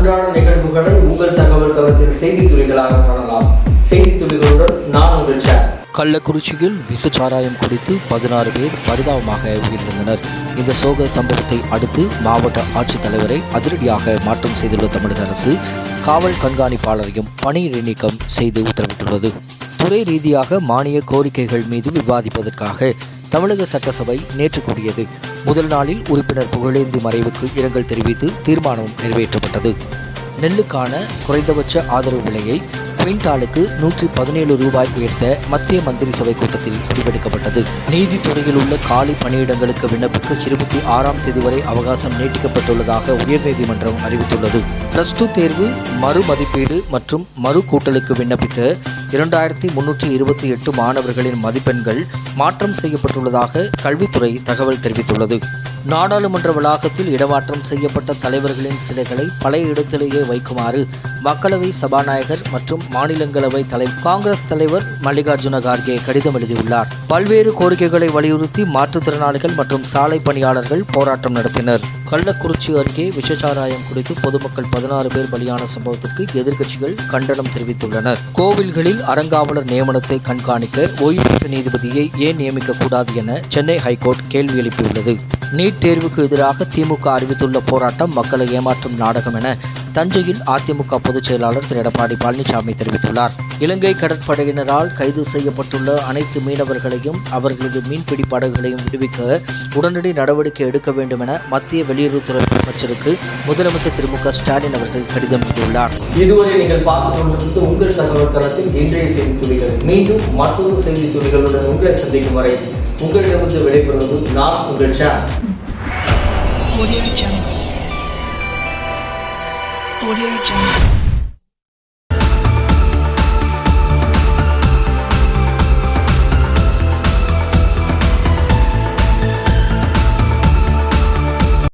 அன்றாட நிகழ்வுகளை உங்கள் தகவல் தளத்தில் செய்தி துளிகளாக காணலாம். செய்தி துளிகளுடன் நான் உங்கள் சேர் கள்ளக்குறிச்சியில் விசச்சாராயம் குடித்து பதினாறு பேர் பரிதாபமாக உயிரிழந்தனர். இந்த சோக சம்பவத்தை அடுத்து மாவட்ட ஆட்சித்தலைவரை அதிரடியாக மாற்றம் செய்துள்ள தமிழக அரசு காவல் கண்காணிப்பாளரையும் பணி நீக்கம் செய்து உத்தரவிட்டுள்ளது. துறை ரீதியாக மானிய கோரிக்கைகள் மீது விவாதிப்பதற்காக தமிழக சட்டசபை நேற்று கூடியது. முதல் நாளில் உறுப்பினர் புகழேந்தி மறைவுக்கு இரங்கல் தெரிவித்து தீர்மானம் நிறைவேற்றப்பட்டது. நெல்லுக்கான குறைந்தபட்ச ஆதரவு விலையை குவிண்டாலுக்கு நூற்றி பதினேழு ரூபாய் உயர்த்த மத்திய மந்திரி சபை கூட்டத்தில் முடிவெடுக்கப்பட்டது. நீதித்துறையில் உள்ள காலி பணியிடங்களுக்கு விண்ணப்பிக்க இருபத்தி ஆறாம் தேதி வரை அவகாசம் நீட்டிக்கப்பட்டுள்ளதாக உயர்நீதிமன்றம் அறிவித்துள்ளது. பிளஸ் டூ தேர்வு மறுமதிப்பீடு மற்றும் மறு கூட்டலுக்கு விண்ணப்பித்த இரண்டாயிரத்தி முன்னூற்றி இருபத்தி எட்டு மாணவர்களின் மதிப்பெண்கள் மாற்றம் செய்யப்பட்டுள்ளதாக கல்வித்துறை தகவல் தெரிவித்துள்ளது. நாடாளுமன்ற வளாகத்தில் இடமாற்றம் செய்யப்பட்ட தலைவர்களின் சிலைகளை பழைய இடத்திலேயே வைக்குமாறு மக்களவை சபாநாயகர் மற்றும் மாநிலங்களவை தலைவர் காங்கிரஸ் தலைவர் மல்லிகார்ஜுன கார்கே கடிதம் எழுதியுள்ளார். பல்வேறு கோரிக்கைகளை வலியுறுத்தி மாற்றுத்திறனாளிகள் மற்றும் சாலை பணியாளர்கள் போராட்டம் நடத்தினர். கள்ளக்குறிச்சி அருகே விஷச்சாராயம் குறித்து பொதுமக்கள் பதினாறு பேர் பலியான சம்பவத்திற்கு எதிர்க்கட்சிகள் கண்டனம் தெரிவித்துள்ளனர். கோவில்களில் அறங்காவலர் நியமனத்தை கண்காணிக்க ஓய்வு பெற்ற நீதிபதியை ஏன் நியமிக்கக்கூடாது என சென்னை ஹைகோர்ட் கேள்வி எழுப்பியுள்ளது. நீட் தேர்வுக்கு எதிராக திமுக அறிவித்துள்ள போராட்டம் மக்களை ஏமாற்றும் நாடகம் என தஞ்சையில் அதிமுக பொதுச் செயலாளர் திரு எடப்பாடி பழனிசாமி தெரிவித்துள்ளார். இலங்கை கடற்படையினரால் கைது செய்யப்பட்டுள்ள அனைத்து மீனவர்களையும் அவர்களது மீன்பிடி படகுகளையும் விடுவிக்க உடனடி நடவடிக்கை எடுக்க வேண்டும் என மத்திய வெளியுறவுத்துறை அமைச்சருக்கு முதலமைச்சர் திரு மு க ஸ்டாலின் அவர்கள் கடிதம் எழுதியுள்ளார். இதுவரை நீங்கள் பார்த்து உங்கள் தகவல் தளத்தில் இன்றைய செய்தி துளிகள். மீண்டும் மற்றொரு செய்தி துளிகளுடன் உங்களை சந்திக்கும் வரை உங்களிடமிருந்து விடைபெறுவது நான் உங்கள் channel Audio Jungle. Audio Jungle.